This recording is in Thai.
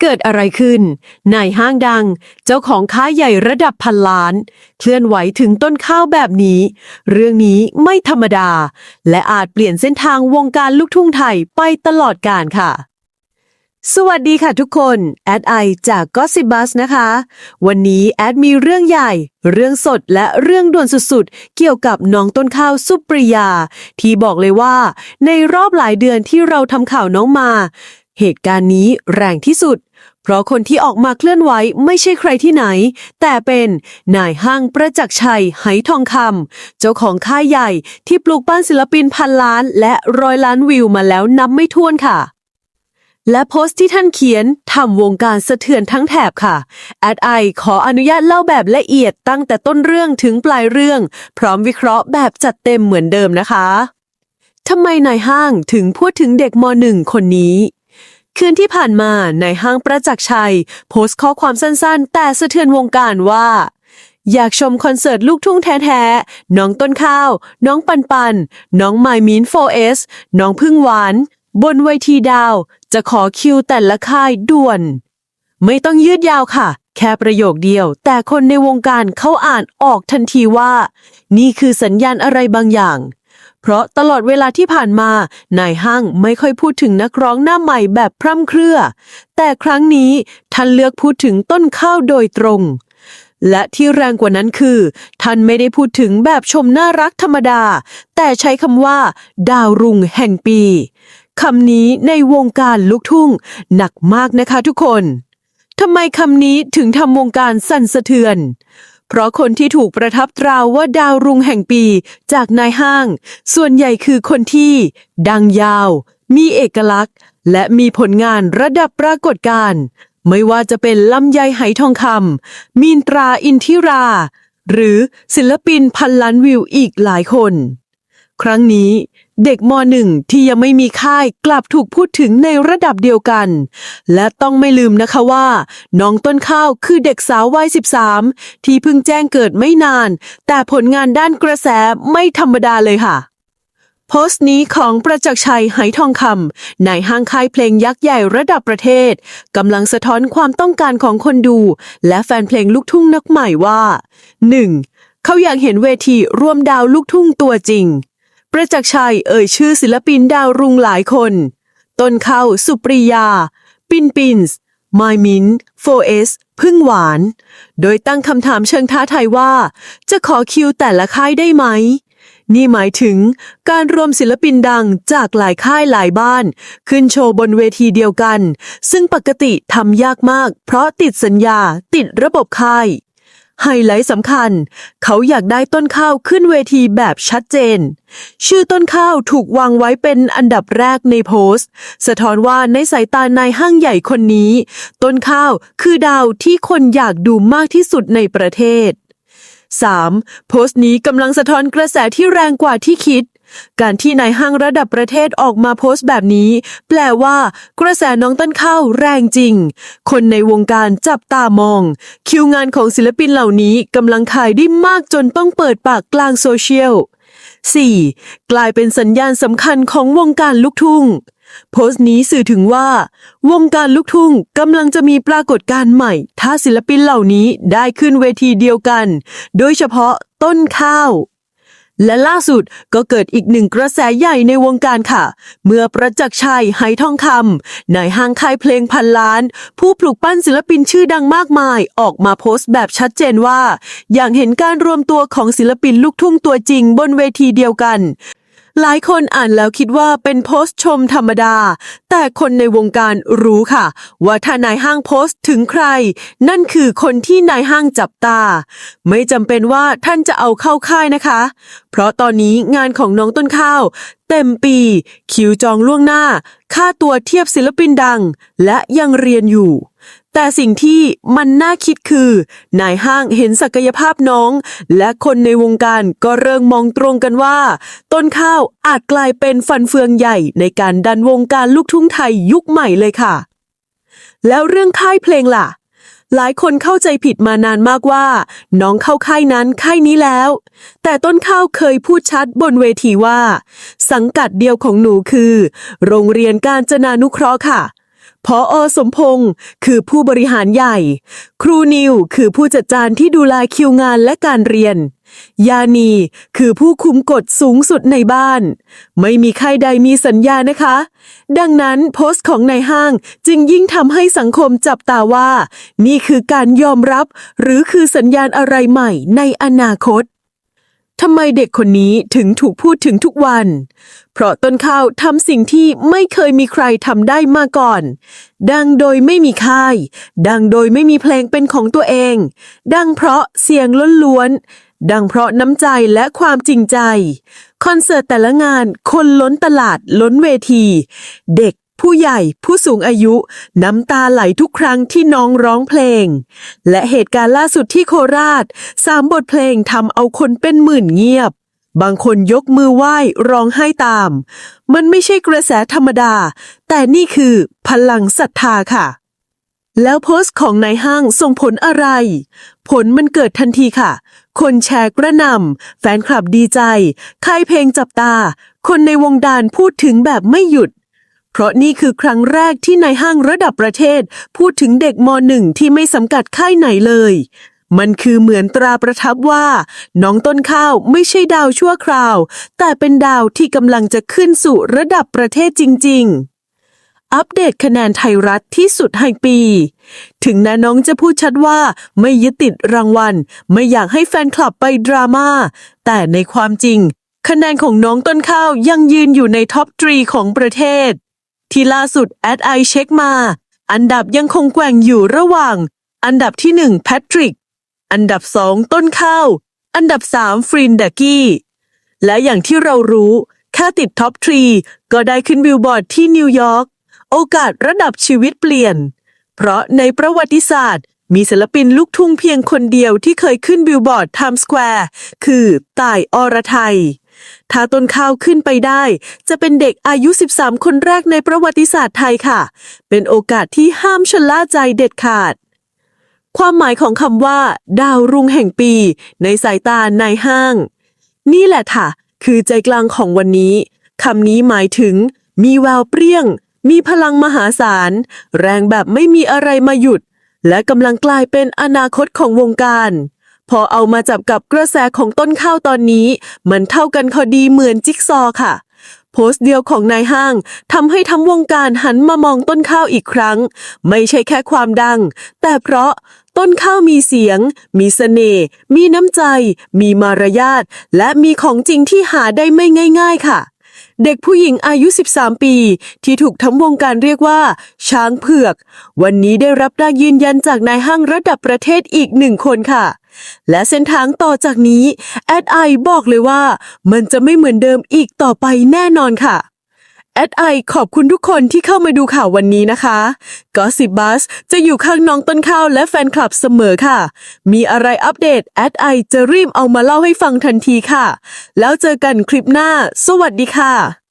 เกิดอะไรขึ้น นายห้างดัง เจ้าของค้าใหญ่ระดับพันล้าน เคลื่อนไหวถึงต้นข้าวแบบนี้ เรื่องนี้ไม่ธรรมดา และอาจเปลี่ยนเส้นทางวงการลูกทุ่งไทยไปตลอดกาลค่ะ สวัสดีค่ะทุกคน แอดไอจากก็สิบัสนะคะ วันนี้แอดมีเรื่องใหญ่ เรื่องสดและเรื่องด่วนสุดๆ เกี่ยวกับน้องต้นข้าวสุปริยา ที่บอกเลยว่า ในรอบหลายเดือนที่เราทำข่าวน้องมา เหตุการณ์นี้แรงที่สุด เพราะคนที่ออกมาเคลื่อนไหวไม่ใช่ใครที่ไหน แต่เป็นนายห้างประจักษ์ชัยไหทองคำเจ้าของค่ายใหญ่ที่ปลูกปั้นศิลปินพันล้าน และร้อยล้านวิวมาแล้วนับไม่ถ้วนค่ะ และโพสต์ที่ท่านเขียนทำวงการสะเทือนทั้งแถบค่ะแอดไอขออนุญาตเล่าแบบละเอียดตั้งแต่ต้นเรื่องถึงปลายเรื่อง พร้อมวิเคราะห์แบบจัดเต็มเหมือนเดิมนะคะทำไมนายห้างถึงพูดถึงเด็กมหนึ่งคนนี้ คืนที่ผ่านมาในห้างประจักษ์ชัย โพสต์ข้อความสั้นๆ แต่สะเทือนวงการว่า อยากชมคอนเสิร์ตลูกทุ่งแท้ๆ น้องต้นข้าว น้องปันปัน น้องไมมิน 4S น้องพึ่งหวาน บนเวทีดาว จะขอคิวแต่ละค่ายด่วน ไม่ต้องยืดยาวค่ะ แค่ประโยคเดียว แต่คนในวงการเขาอ่านออกทันทีว่า นี่คือสัญญาณอะไรบางอย่าง เพราะตลอดเวลาที่ผ่านมา นายห้างไม่ค่อยพูดถึงนักร้องหน้าใหม่แบบพร่ำเครือ แต่ครั้งนี้ท่านเลือกพูดถึงต้นข้าวโดยตรง และที่แรงกว่านั้นคือ ท่านไม่ได้พูดถึงแบบชมน่ารักธรรมดา แต่ใช้คำว่า ดาวรุ่งแห่งปีคำนี้ในวงการลูกทุ่ง หนักมากนะคะทุกคนทำไมคำนี้ถึงทำวงการสั่นสะเทือน เพราะคนที่ถูกประทับตราว่าดาวรุ่งแห่งปีจากนายห้าง ส่วนใหญ่คือคนที่ ดังยาว มีเอกลักษณ์ และมีผลงานระดับปรากฏการณ์ไม่ว่าจะเป็นลำไยไหทองคำมีนตราอินทิรา หรือศิลปินพันล้านวิวอีกหลายคน ครั้งนี้เด็กมหนึ่งที่ยังไม่มีค่ายกลับถูกพูดถึงในระดับเดียวกัน และต้องไม่ลืมนะคะว่า น้องต้นข้าวคือเด็กสาววัย 13 ที่เพิ่งแจ้งเกิดไม่นาน แต่ผลงานด้านกระแสไม่ธรรมดาเลยค่ะ โพสต์นี้ของประจักษ์ชัยไหทองคำในห้างค่ายเพลงยักษ์ใหญ่ระดับประเทศกำลังสะท้อนความต้องการของคนดู และแฟนเพลงลูกทุ่งนักใหม่ว่า 1. เขาอยากเห็นเวทีร่วมดาวลูกทุ่งตัวจริง ประจักษ์ชัยเอ่ยชื่อศิลปินดาวรุ่งหลายคน ต้นเข้าสุปริยา ปินปินส์มายมิน 4S พึ่งหวาน โดยตั้งคำถามเชิงท้าทายว่า จะขอคิวแต่ละค่ายได้ไหม นี่หมายถึงการรวมศิลปินดังจากหลายค่ายหลายบ้าน ขึ้นโชว์บนเวทีเดียวกัน ซึ่งปกติทำยากมาก เพราะติดสัญญาติดระบบค่าย ไฮไลท์สำคัญ เขาอยากได้ต้นข้าวขึ้นเวทีแบบชัดเจน ชื่อต้นข้าวถูกวางไว้เป็นอันดับแรกในโพสต์ สะท้อนว่าในสายตานายห้างใหญ่คนนี้ ต้นข้าวคือดาวที่คนอยากดูมากที่สุดในประเทศ 3. โพสต์นี้กำลังสะท้อนกระแสที่แรงกว่าที่คิด การที่นายห้างระดับประเทศออกมาโพสต์แบบนี้ แปลว่า กระแสน้องต้นข้าวแรงจริง คนในวงการจับตามอง คิวงานของศิลปินเหล่านี้กำลังขายได้มากจนต้องเปิดปากกลางโซเชียล 4. กลายเป็นสัญญาณสำคัญของวงการลูกทุ่ง โพสต์นี้สื่อถึงว่า วงการลูกทุ่งกำลังจะมีปรากฏการณ์ใหม่ ถ้าศิลปินเหล่านี้ได้ขึ้นเวทีเดียวกัน โดยเฉพาะต้นข้าว และล่าสุดก็เกิดอีกหนึ่งกระแสใหญ่ในวงการค่ะ เมื่อประจักษ์ชัยไหทองคำนายห้างค่ายเพลงพันล้าน ผู้ปลูกปั้นศิลปินชื่อดังมากมาย ออกมาโพสต์แบบชัดเจนว่า อย่างเห็นการรวมตัวของศิลปินลูกทุ่งตัวจริงบนเวทีเดียวกัน หลายคนอ่านแล้วคิดว่าเป็นโพสต์ชมธรรมดา แต่คนในวงการรู้ค่ะ ว่าถ้านายห้างโพสต์ถึงใคร นั่นคือคนที่นายห้างจับตา ไม่จำเป็นว่าท่านจะเอาเข้าค่ายนะคะ เพราะตอนนี้งานของน้องต้นข้าว เต็มปี คิวจองล่วงหน้า ค่าตัวเทียบศิลปินดัง และยังเรียนอยู่ แต่สิ่งที่มันน่าคิดคือ นายห้างเห็นศักยภาพน้อง และคนในวงการก็เริ่มมองตรงกันว่า ต้นข้าวอาจกลายเป็นฟันเฟืองใหญ่ในการดันวงการลูกทุ่งไทยยุคใหม่เลยค่ะ แล้วเรื่องค่ายเพลงล่ะ หลายคนเข้าใจผิดมานานมากว่า น้องเข้าค่ายนั้นค่ายนี้แล้ว แต่ต้นข้าวเคยพูดชัดบนเวทีว่า สังกัดเดียวของหนูคือ โรงเรียนการจนานุเคราะห์ค่ะ พออสมพงศ์คือผู้บริหารใหญ่ ครูนิวคือผู้จัดการที่ดูแลคิวงานและการเรียน ยานีคือผู้คุมกฎสูงสุดในบ้าน ไม่มีใครใดมีสัญญานะคะ ดังนั้นโพสต์ของนายห้างจึงยิ่งทำให้สังคมจับตาว่า นี่คือการยอมรับ หรือคือสัญญาณอะไรใหม่ในอนาคต ทำไมเด็กคนนี้ถึงถูกพูดถึงทุกวัน เพราะต้นข้าวทำสิ่งที่ไม่เคยมีใครทำได้มาก่อน ดังโดยไม่มีค่าย ดังโดยไม่มีเพลงเป็นของตัวเอง ดังเพราะเสียงล้วนๆ ดังเพราะน้ำใจและความจริงใจ คอนเสิร์ตแต่ละงานคนล้นตลาดล้นเวที เด็ก ผู้ใหญ่ผู้สูงอายุ น้ำตาไหลทุกครั้งที่น้องร้องเพลง และเหตุการณ์ล่าสุดที่โคราชสามบทเพลงทำเอาคนเป็นหมื่นเงียบ บางคนยกมือไหว้ร้องไห้ตาม มันไม่ใช่กระแสธรรมดา แต่นี่คือพลังศรัทธาค่ะ แล้วโพสต์ของนายห้างส่งผลอะไร ผลมันเกิดทันทีค่ะ คนแชร์กระหนำแฟนคลับดีใจค่ายเพลงจับตา คนในวงดานพูดถึงแบบไม่หยุด เพราะนี่คือครั้งแรกที่นายห้างระดับประเทศ พูดถึงเด็กมหนึ่งที่ไม่สังกัดค่ายไหนเลย มันคือเหมือนตราประทับว่า น้องต้นข้าวไม่ใช่ดาวชั่วคราว แต่เป็นดาวที่กำลังจะขึ้นสู่ระดับประเทศจริง ๆอัปเดตคะแนนไทยรัฐที่สุดแห่งปี ถึงน้าน้องจะพูดชัดว่าไม่ยึดติดรางวัล ไม่อยากให้แฟนคลับไปดราม่า แต่ในความจริง คะแนนของน้องต้นข้าวยังยืนอยู่ในท็อปทรีของประเทศ ที่ล่าสุดแอดไอเช็คมา อันดับยังคงแกว่งอยู่ระหว่าง อันดับที่หนึ่งแพทริก อันดับสองต้นข้าว อันดับสามฟรินดากี้ และอย่างที่เรารู้แค่ติดท็อปทรีก็ได้ขึ้นบิลบอร์ดที่นิวยอร์ก โอกาสระดับชีวิตเปลี่ยน เพราะในประวัติศาสตร์ มีศิลปินลูกทุ่งเพียงคนเดียวที่เคยขึ้นบิลบอร์ดไทม์สแควร์คือต่ายอรไทย ถ้าต้นข้าวขึ้นไปได้ จะเป็นเด็กอายุ 13 คนแรกในประวัติศาสตร์ไทยค่ะ เป็นโอกาสที่ห้ามชะล่าใจเด็ดขาด ความหมายของคำว่า ดาวรุ่งแห่งปี ในสายตานายห้าง นี่แหละค่ะ คือใจกลางของวันนี้คำนี้หมายถึง มีแววเปรี้ยง มีพลังมหาศาล แรงแบบไม่มีอะไรมาหยุด และกำลังกลายเป็นอนาคตของวงการ พอเอามาจับกับกระแสของต้นข้าวตอนนี้ มันเท่ากันพอดีเหมือนจิ๊กซอว์ค่ะ โพสต์เดียวของนายห้างทำให้ทั้งวงการหันมามองต้นข้าวอีกครั้ง ไม่ใช่แค่ความดัง แต่เพราะต้นข้าวมีเสียง มีเสน่ห์ มีน้ำใจ มีมารยาท และมีของจริงที่หาได้ไม่ง่าย ๆ ค่ะ เด็กผู้หญิงอายุ 13 ปี ที่ถูกทั้งวงการเรียกว่า ช้างเผือก วันนี้ได้รับการยืนยันจากนายห้างระดับประเทศอีกหนึ่งคนค่ะ และเส้นทางต่อจากนี้แอดไอบอกเลยว่า มันจะไม่เหมือนเดิมอีกต่อไปแน่นอนค่ะแอดไอขอบคุณทุกคนที่เข้ามาดูข่าววันนี้นะคะก็สิบบัสจะอยู่ข้างน้องต้นข้าวและแฟนคลับเสมอค่ะ มีอะไรอัปเดตแอดไอจะรีบเอามาเล่าให้ฟังทันทีค่ะ แล้วเจอกันคลิปหน้า สวัสดีค่ะ